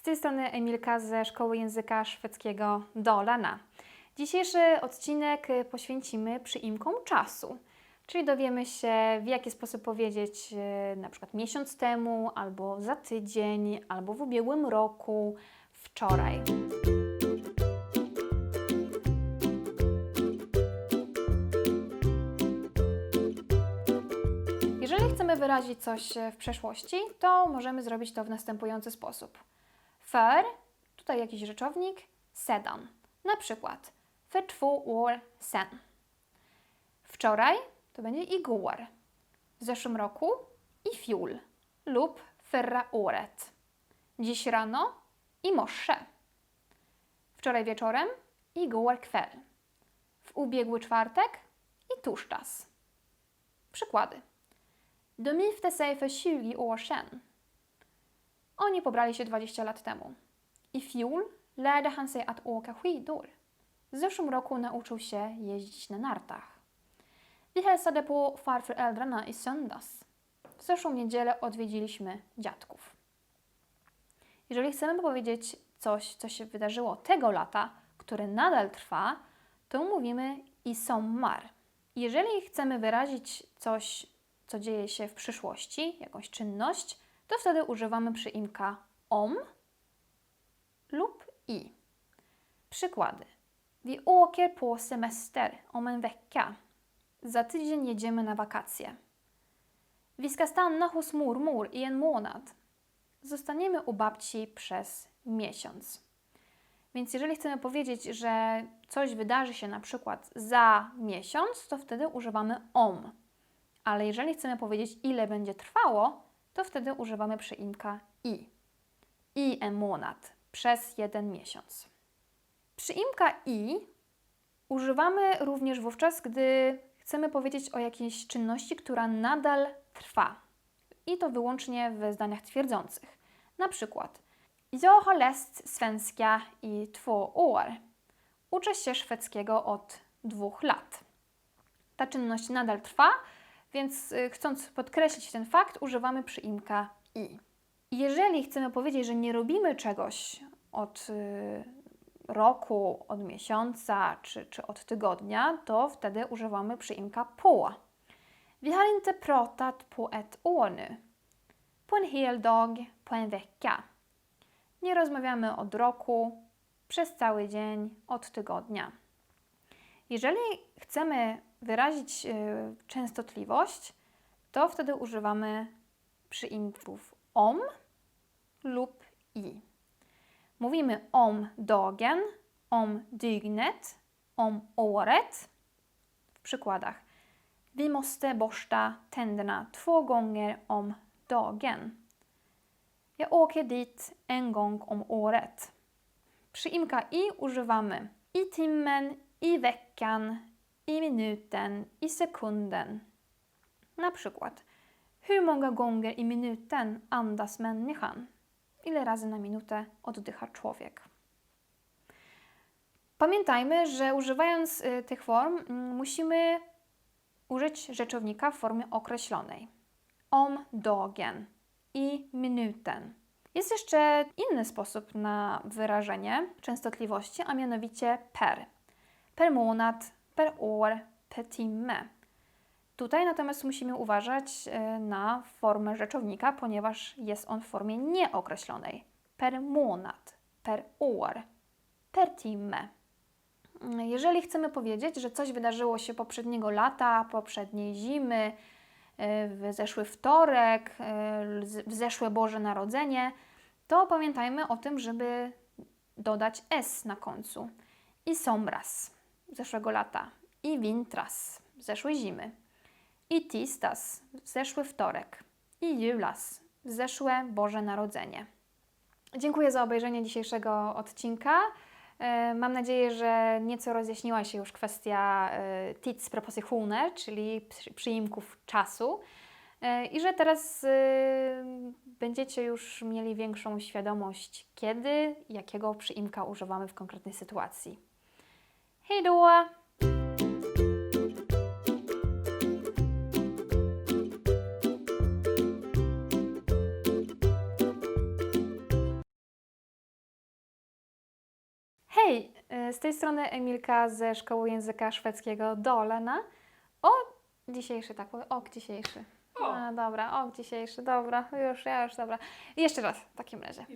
Z tej strony Emilka ze Szkoły Języka Szwedzkiego Dolana. Dzisiejszy odcinek poświęcimy przyimkom czasu, czyli dowiemy się, w jaki sposób powiedzieć y, na przykład miesiąc temu, albo za tydzień, albo w ubiegłym roku, wczoraj. Jeżeli chcemy wyrazić coś e, w przeszłości, to możemy zrobić to w następujący sposób. För, tutaj jakiś rzeczownik, sedan. Na przykład, för två sen. Wczoraj to będzie igår. W zeszłym roku i fjol lub förra året. Dziś rano i morse. Wczoraj wieczorem igår kväll. W ubiegły czwartek i torsdags. Przykłady. De gifte sig för 20 år sedan. Oni pobrali się 20 lat temu. I fjol lärde han sig att åka skidor. W zeszłym roku nauczył się jeździć na nartach. Vi hälsade på farföräldrarna i söndags. W zeszłą niedzielę odwiedziliśmy dziadków. Jeżeli chcemy powiedzieć coś, co się wydarzyło tego lata, które nadal trwa, to mówimy i sommar. Jeżeli chcemy wyrazić coś, co dzieje się w przyszłości, jakąś czynność, to wtedy używamy przyimka om lub i. Przykłady. Vi åker på semester om en vecka. Za tydzień jedziemy na wakacje. Vi ska stanna hos mormor i en månad. Zostaniemy u babci przez miesiąc. Więc jeżeli chcemy powiedzieć, że coś wydarzy się na przykład za miesiąc, to wtedy używamy om. Ale jeżeli chcemy powiedzieć, ile będzie trwało, to wtedy używamy przyimka i. I en månad przez jeden miesiąc. Przyimka i używamy również wówczas, gdy chcemy powiedzieć o jakiejś czynności, która nadal trwa. I to wyłącznie w zdaniach twierdzących. Na przykład Jag har svenska i två år. Uczę się szwedzkiego od dwóch lat. Ta czynność nadal trwa, więc y, chcąc podkreślić ten fakt, używamy przyimka i. Jeżeli chcemy powiedzieć, że nie robimy czegoś od y, roku, od miesiąca czy, czy od tygodnia, to wtedy używamy przyimka på. Vi har inte pratat på ett år nu. En hel dag, på en vecka. Nie rozmawiamy od roku, przez cały dzień, od tygodnia. Jeżeli chcemy wyrazić y, częstotliwość, to wtedy używamy przyimków om lub i. Mówimy om dagen, om dygnet, om året. W przykładach. Vi måste borsta tänderna två gånger om dagen. Jag åker dit en gång om året. Przyimka i używamy i timmen, i veckan, i minuten, i sekunden. Na przykład, hur många gånger i minuten andas människan? Ile razy na minutę oddycha człowiek? Pamiętajmy, że używając y, tych form musimy użyć rzeczownika w formie określonej. Om dagen i minuten. Jest jeszcze inny sposób na wyrażenie częstotliwości, a mianowicie per. Per månad, per år, per timme. Tutaj natomiast musimy uważać e, na formę rzeczownika, ponieważ jest on w formie nieokreślonej. Per månad, per år, per timme. Jeżeli chcemy powiedzieć, że coś wydarzyło się poprzedniego lata, poprzedniej zimy, e, w zeszły wtorek, e, w zeszłe Boże Narodzenie, to pamiętajmy o tym, żeby dodać s na końcu. I somras zeszłego lata, i wintras zeszłej zimy, i tistas zeszły wtorek, i julas zeszłe Boże Narodzenie. Dziękuję za obejrzenie dzisiejszego odcinka. E, Mam nadzieję, że nieco rozjaśniła się już kwestia e, tids prepositioner, czyli przy- przyimków czasu e, i że teraz e, będziecie już mieli większą świadomość, kiedy jakiego przyimka używamy w konkretnej sytuacji. Hej då! Hej, y, z tej strony Emilka ze Szkoły Języka Szwedzkiego Dolena. O, dzisiejszy, tak powiem, ok dzisiejszy. O. A, dobra, ok dzisiejszy, dobra, już, ja już, dobra. Jeszcze raz w takim razie.